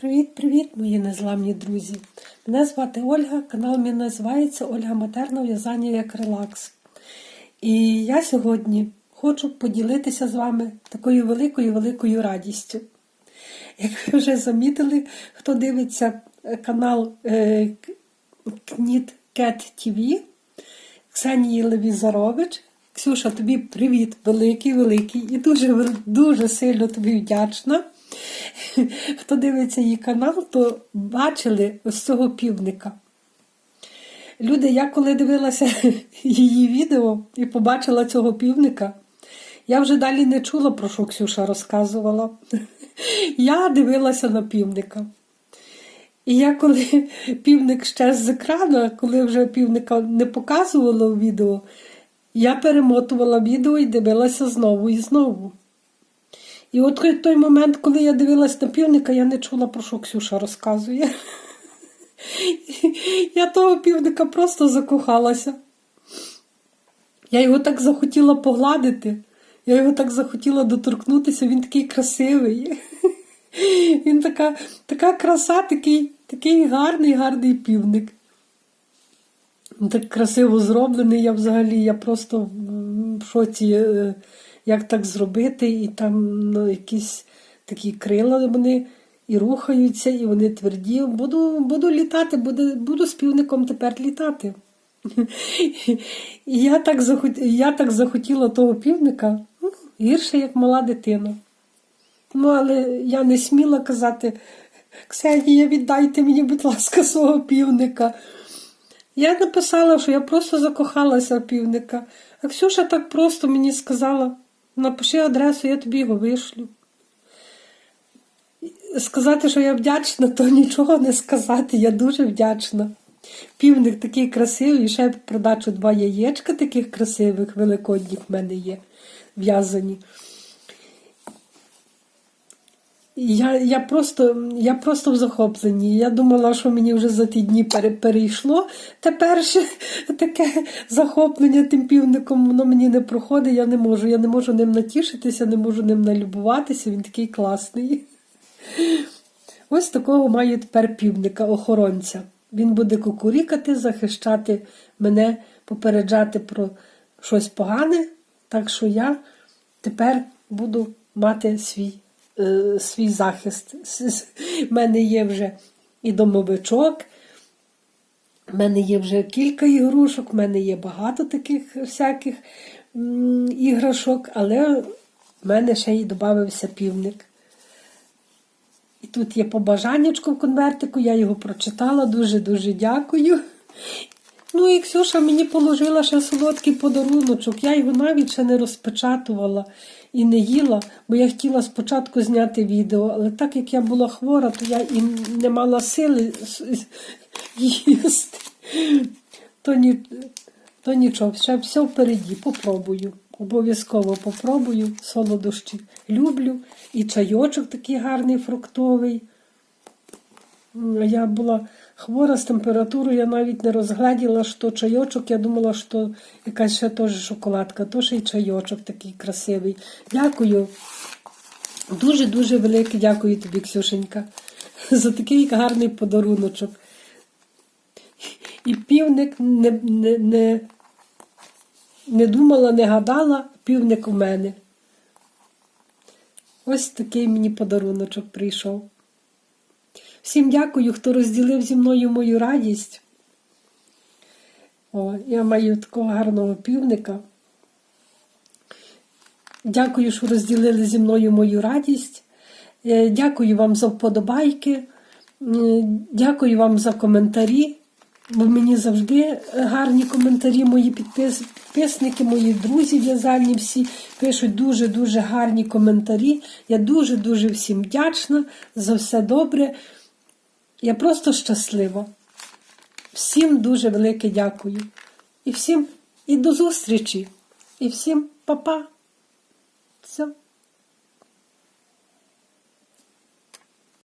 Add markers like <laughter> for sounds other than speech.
Привіт-привіт, мої незламні друзі! Мене звати Ольга, канал мій називається Ольга Матерна в'язання як релакс. І я сьогодні хочу поділитися з вами такою великою-великою радістю. Як ви вже замітили, хто дивиться канал е, Кніт Кет Ксенії Левізарович. Ксюша, тобі привіт, великий, великий і дуже, дуже сильно тобі вдячна. Хто дивиться її канал, то бачили ось цього півника. Люди, я коли дивилася <laughs> її відео і побачила цього півника, я вже далі не чула, про що Ксюша розказувала. <laughs> Я дивилася на півника. І я коли <laughs> півник щез з екрану, коли вже півника не показувало в відео, я перемотувала відео і дивилася знову і знову. І от той момент, коли я дивилась на півника, я не чула, про що Ксюша розказує. <laughs> Я того півника просто закохалася. Я його так захотіла погладити, я його так захотіла доторкнутися, він такий красивий. <laughs> Він така така краса, такий такий гарний, гарний півник. Він так красиво зроблений, я взагалі, я просто в шоці, е, як так зробити, і там ну, якісь такі крила вони і рухаються, і вони тверді. Буду буду літати, буду, буду з півником тепер літати. <laughs> І я так захотіла, я так захотіла того півника, ну, гірше, як мала дитина. Ну, але я не сміла казати, Ксенія, віддайте мені, будь ласка, свого півника. Я написала, що я просто закохалася в півника. А Ксюша так просто мені сказала: напиши адресу, я тобі його вишлю. Сказати, що я вдячна, то нічого не сказати. Я дуже вдячна. Півник такий красивий, і ще продачу два яєчка таких красивих, великодніх в мене є в'язані. Я я, просто я просто в захопленні. Я думала, що мені вже за ті дні перейшло. Тепер ще <laughs> таке захоплення тим півником воно мені не проходить, я не можу. Я не можу ним натішитися, не можу ним налюбуватися, він такий класний. <laughs> Ось такого маю тепер півника, охоронця. Він буде кукурікати, захищати мене, попереджати про щось погане. Так що я тепер буду мати свій. Е, свій захист. У мене є вже і домовичок, в мене є вже кілька ігрушок, в мене є багато таких всяких іграшок, але в мене ще й додався півник. І тут є побажаннячко в конвертику, я його прочитала, дуже-дуже дякую. Ну і Ксюша мені положила ще солодкий подаруночок. Я його навіть ще не розпечатувала і не їла, бо я хотіла спочатку зняти відео, але так як я була хвора, то я і не мала сили їсти. То, ні, то нічого, ще все впереді, попробую. Обов'язково попробую солодощі. Люблю. І чайочок такий гарний фруктовий. Я була хвора з температурою, я навіть не розгляділа, що чайочок. Я думала, що якась ще теж шоколадка, то ще й чайочок такий красивий. Дякую. Дуже-дуже велике дякую тобі, Ксюшенька, <laughs> за такий гарний подаруночок. І півник не не, не, не думала, не гадала, півник у мене. Ось такий мені подаруночок прийшов. Всім дякую, хто розділив зі мною мою радість. О, Я маю такого гарного півника. Дякую, що розділили зі мною мою радість. Е, дякую вам за вподобайки. Е, дякую вам за коментарі. Бо мені завжди гарні коментарі, мої підпис... підписники, мої друзі в'язальні всі пишуть дуже-дуже гарні коментарі. Я дуже-дуже всім вдячна за все добре. Я просто щаслива. Всім дуже велике дякую. І всім і до зустрічі. І всім па-па. Все.